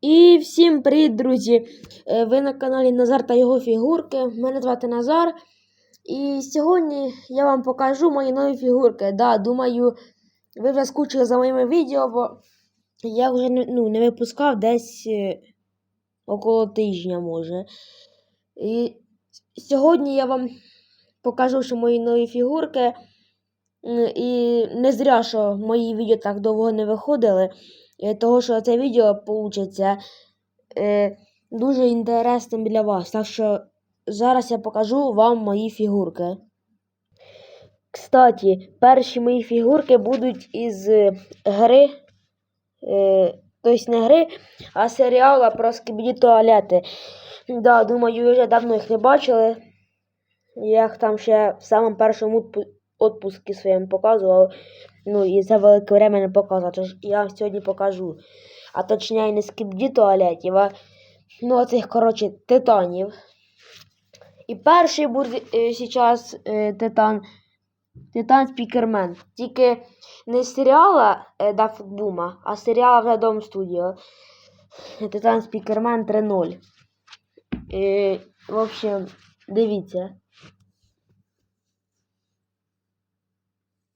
І всім привіт, друзі! Е, Ви на каналі Назар та його фігурки. Мене звати Назар. І сьогодні я вам покажу мої нові фігурки. Да, думаю, ви вже скучили за моїми відео, бо я вже ну, не випускав десь е, около тижня, може. І сьогодні я вам покажу, що мої нові фігурки. І не зря, що мої відео так довго не виходили. Е, Того, що це відео вийде е, дуже інтересним для вас. Так що зараз я покажу вам мої фігурки. Кстати, перші мої фігурки будуть із е, гри. Е, тобто не гри, а серіала про скібіді туалети. Да, думаю, ви вже давно їх не бачили. Я їх там ще в самому першому отпу- отпуску своєму показував. Ну і за велике время не показував. Тож я вам сьогодні покажу. А точніше не скібді туалетів, а ну оцих, коротше, титанів. І перший буде зараз е, титан. Титан Спікермен. Тільки не з серіала е, Дафт Бума, а з серіала вже Дом Студіо. Титан Спікермен 3.0. Е, в общем, дивіться.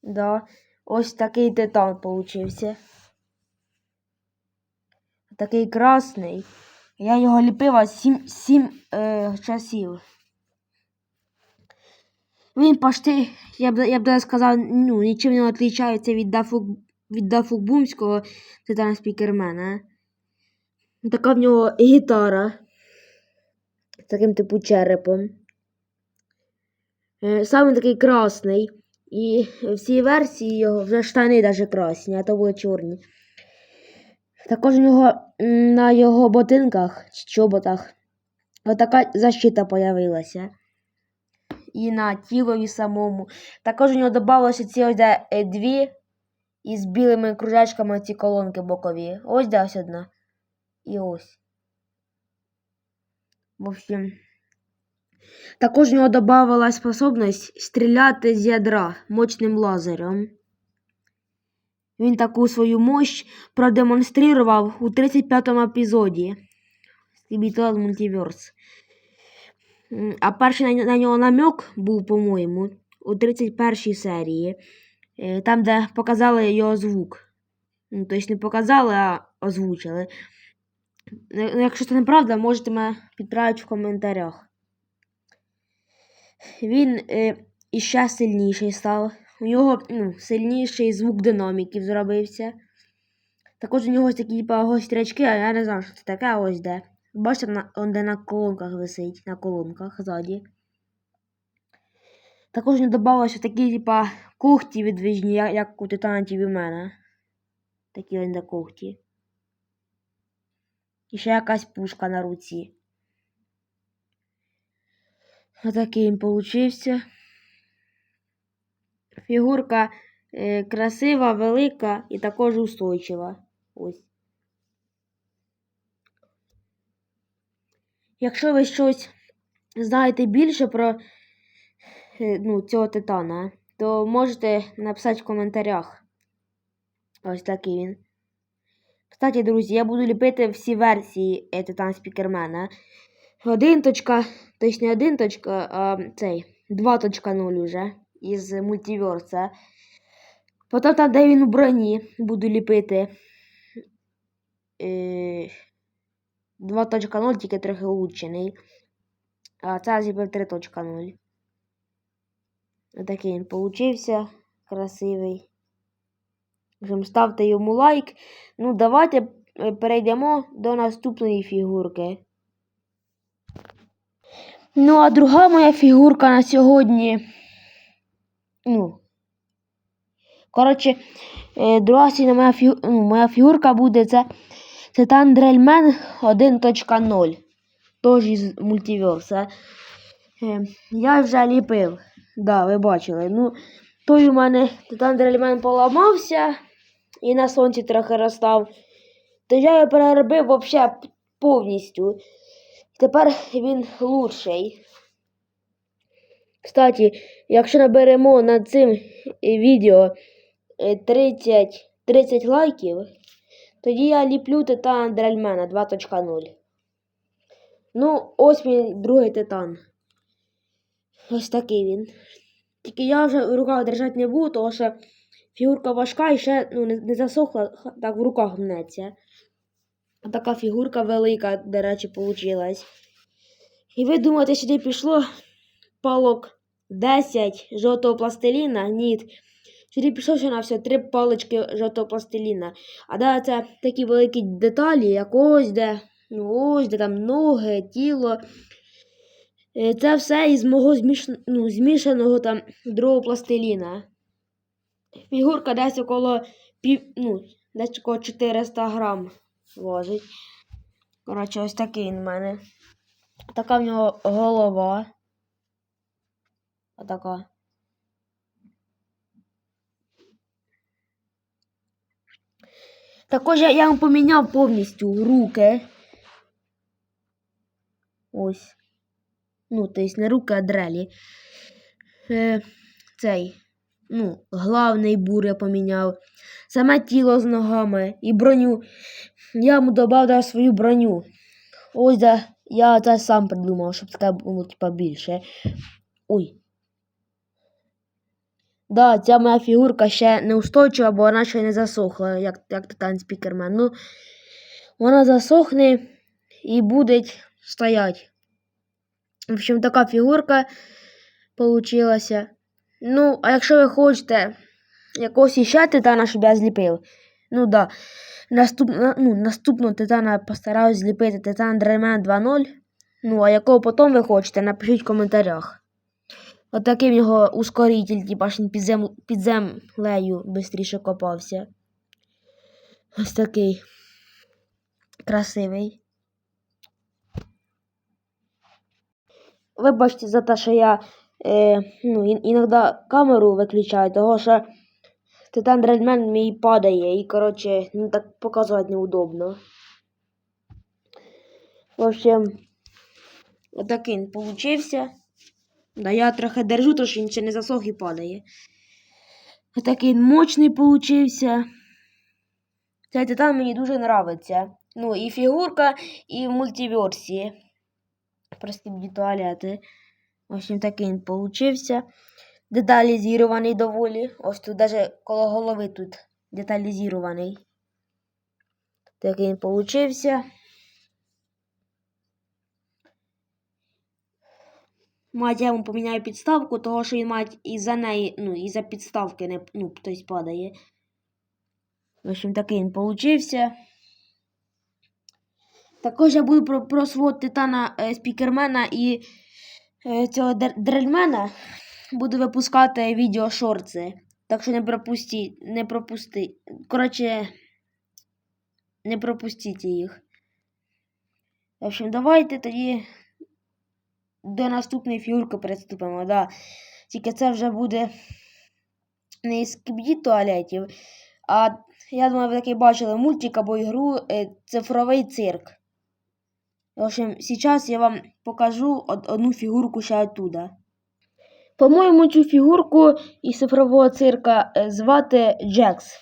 Да, ось такий титан получився. Такий красний. Я його ліпила сім, сім е, часів. Він почти, я б, я б сказав, ну, нічим не відрізняється від Дафу, від Дафукбумського титана спікермена. Така в нього гітара. З таким типу черепом. Е, Саме такий красний. І в цій версії його вже штани навіть красні, а то були чорні. Також у нього на його ботинках чи чоботах отака защита появилася. І на тілові самому. Також у нього додалося ці ось е, дві із білими кружечками ці колонки бокові. Ось де ось одна. І ось. В общем. Також у нього додавалась способність стріляти з ядра мощним лазером. Він таку свою мощь продемонстрував у 35-му епізоді Скібітал Мультиверс. А перший на, нього намек був, по-моєму, у 31-й серії, е, там, де показали його звук. Ну, тобто не показали, а озвучили. Ну, Якщо це неправда, можете мене підправити в коментарях. Він е, іще сильніший став. У нього ну, сильніший звук динаміків зробився. Також у нього ось такі типа, гострячки, а я не знаю, що це таке ось де. Бачите, на, он де на колонках висить, на колонках ззаді. Також не додалося такі, типа, когті відвижні, як, як у титанів і мене. Такі ось де когті. І ще якась пушка на руці. Отакий він получився. Фігурка е, красива, велика і також устойчива. Ось. Якщо ви щось знаєте більше про е, ну, цього титана, то можете написати в коментарях. Ось такий він. Кстати, друзі, я буду ліпити всі версії е, Титан Спікермена. 1. точка, точно не 1. точка, а цей 2.0 уже із мультиверса. Потім там, де він у броні, буду ліпити. Е, 2.0 тільки трохи улучшений. А це зробив 3.0. Отакий він получився. Красивий. В общем, ставте йому лайк. Ну, давайте е, перейдемо до наступної фігурки. Ну, а друга моя фігурка на сьогодні. Ну. Коротше, е, друга сьогодні моя, фігу... ну, моя фігурка буде це Титан Дрельмен 1.0. Тож із мультиверса. Е, я вже ліпив. Да, ви бачили. Ну, той у мене Титан Дрельмен поламався і на сонці трохи розстав. То я його переробив взагалі повністю. Тепер він лучший. Кстати, якщо наберемо над цим е, відео е, 30, 30 лайків, Тоді я ліплю титан Дрельмена 2.0. Ну, ось мій другий титан. Ось такий він. Тільки я вже в руках держати не буду, тому що фігурка важка і ще ну, не, засохла, так в руках мнеться. Така фігурка велика, до речі, получилась. І ви думаєте, сюди пішло палок 10 жовтого пластиліна? Ні. Сюди пішло ще на все три палички жовтого пластиліна. А далі це такі великі деталі, як ось де, ну ось де там ноги, тіло. Е, Це все із мого зміш... ну, змішаного там другого пластиліна. Фігурка десь около пів... ну, десь около 400 грам важить. Коротше, ось такий він в мене. Така в нього голова. Отака. Також я, я вам поміняв повністю руки. Ось. Ну, тобто не руки, а дрелі. Е, цей. Ну, главний бур я поміняв. Саме тіло з ногами і броню. Я йому додав свою броню. Ось де я це сам придумав, щоб таке було типа більше. Ой. Да, ця моя фігурка ще не устойчива, бо вона ще не засохла, як, як Титан Спікермен. Ну, вона засохне і буде стояти. В общем, така фігурка получилася. Ну, а якщо ви хочете якогось іще титана, щоб я зліпив, ну да. Наступно, ну, наступного титана постараюсь зліпити титан Драймен 2.0. Ну, а якого потім ви хочете, напишіть в коментарях. Отакий в нього ускоритель, типа під, зем... під землею швидше копався. Ось такий красивий. Вибачте за те, що я е, ну, ін- іноді камеру виключаю, того що Титан Дрельмен мій падає і, коротше, ну, так показувати неудобно. В общем, отакий він получився. Да, я трохи держу, то що він ще не засох і падає. Отакий він мощний получився. Цей титан мені дуже нравиться. Ну, і фігурка, і в мультиверсії. Прості мені туалети. В общем, такий він получився. Деталізірований доволі. Ось тут навіть коло голови тут деталізірований. Такий він получився. Мать, я йому поміняю підставку, того що він мать і за неї, ну, і за підставки не ну, тобто падає. В общем, такий він получився. Також я буду про, про свого титана е, спікермена і цього дрельмена буду випускати відео шорти. Так що не пропустіть, не пропусти. Коротше, не пропустіть їх. В общем, давайте тоді до наступної фігурки приступимо. Да. Тільки це вже буде не із кібді туалетів, а я думаю, ви таки бачили мультик або ігру е, Цифровий цирк. В общем, сейчас я вам покажу одну фігурку ще оттуда. По-моєму, цю фігурку із цифрового цирка е, звати Джекс.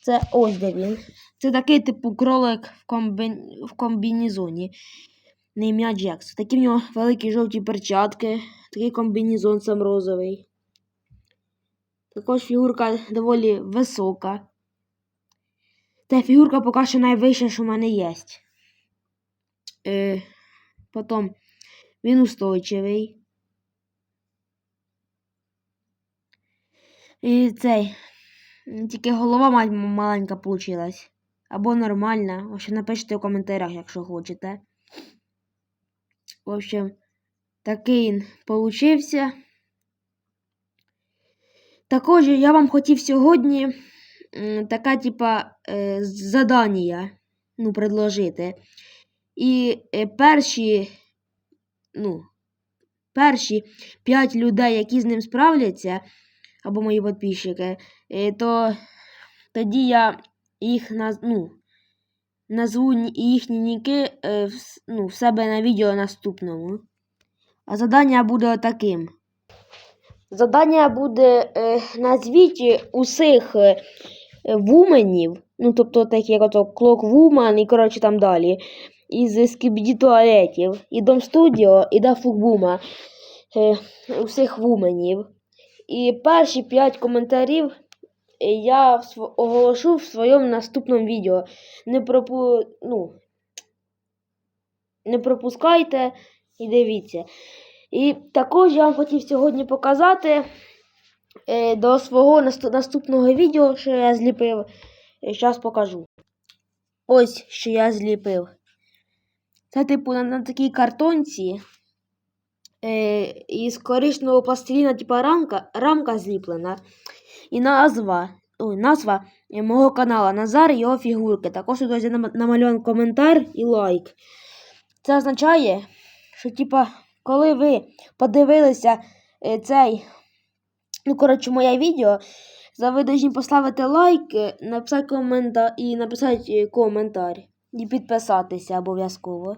Це ось де він. Це такий типу кролик в, комбі... в комбінезоні. На ім'я Джекс. Такі в нього великі жовті перчатки, такий комбінезон сам розовий. Також фігурка доволі висока. Та фігурка поки що найвища, що в мене є. Е, потім він устойчивий. І цей. Тільки голова маленька получилась. Або нормальна. В общем, напишіть в коментарях, якщо хочете. В общем, такий він получився. Також я вам хотів сьогодні така, типа, е, задання ну, предложити. І е, перші, ну, перші 5 людей, які з ним справляться, або мої підписчики, е, то тоді я їх наз, ну, назву їхні ніки е, ну, в себе на відео наступному. А завдання буде таким. Задання буде назвіть усіх вуменів, Ну, тобто такі, як ото Clockwoman і, коротше, там далі. Із Скібіді туалетів. І Дом Студіо, і Дафукбума. Е, усіх вуменів. І перші 5 коментарів е, я оголошу в своєму наступному відео. Не пропу... ну, не пропускайте і дивіться. І також я вам хотів сьогодні показати е, до свого наступного відео, що я зліпив. Зараз покажу. Ось що я зліпив. Це, типу, на, на такій картонці. Е, із коричневого пластиліна, типу, рамка, рамка зліплена. І назва. Ой, назва е, мого каналу Назар і його фігурки. Також тут ось нам- намальований коментар і лайк. Це означає, що, типа, коли ви подивилися е, цей, ну, коротше, моє відео, за ви повинні поставити лайк, е, написати коментар і написати е, коментар. І підписатися обов'язково.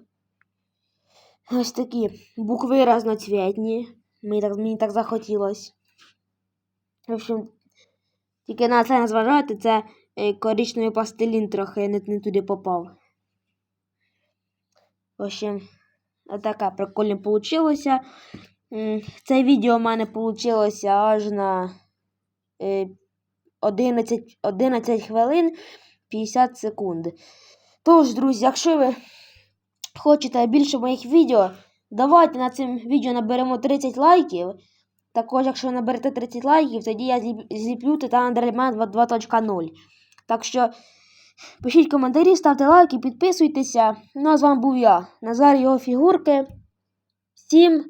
Ось такі букви разноцвітні. Мені так, мені так захотілося. В общем, тільки на це не зважайте, це е, коричневий пластилін трохи не, не туди попав. В общем, отака прикольно. М, Це відео в мене вийшло аж на е, 11, 11 хвилин 50 секунд. Тож, друзі, якщо ви хочете більше моїх відео, давайте на цим відео наберемо 30 лайків. Також, якщо наберете 30 лайків, тоді я зліп- зліплю Underman 2.0. Так що пишіть коментарі, ставте лайки, підписуйтеся. Ну а з вами був я, Назар його фігурки. Всім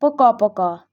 пока-пока.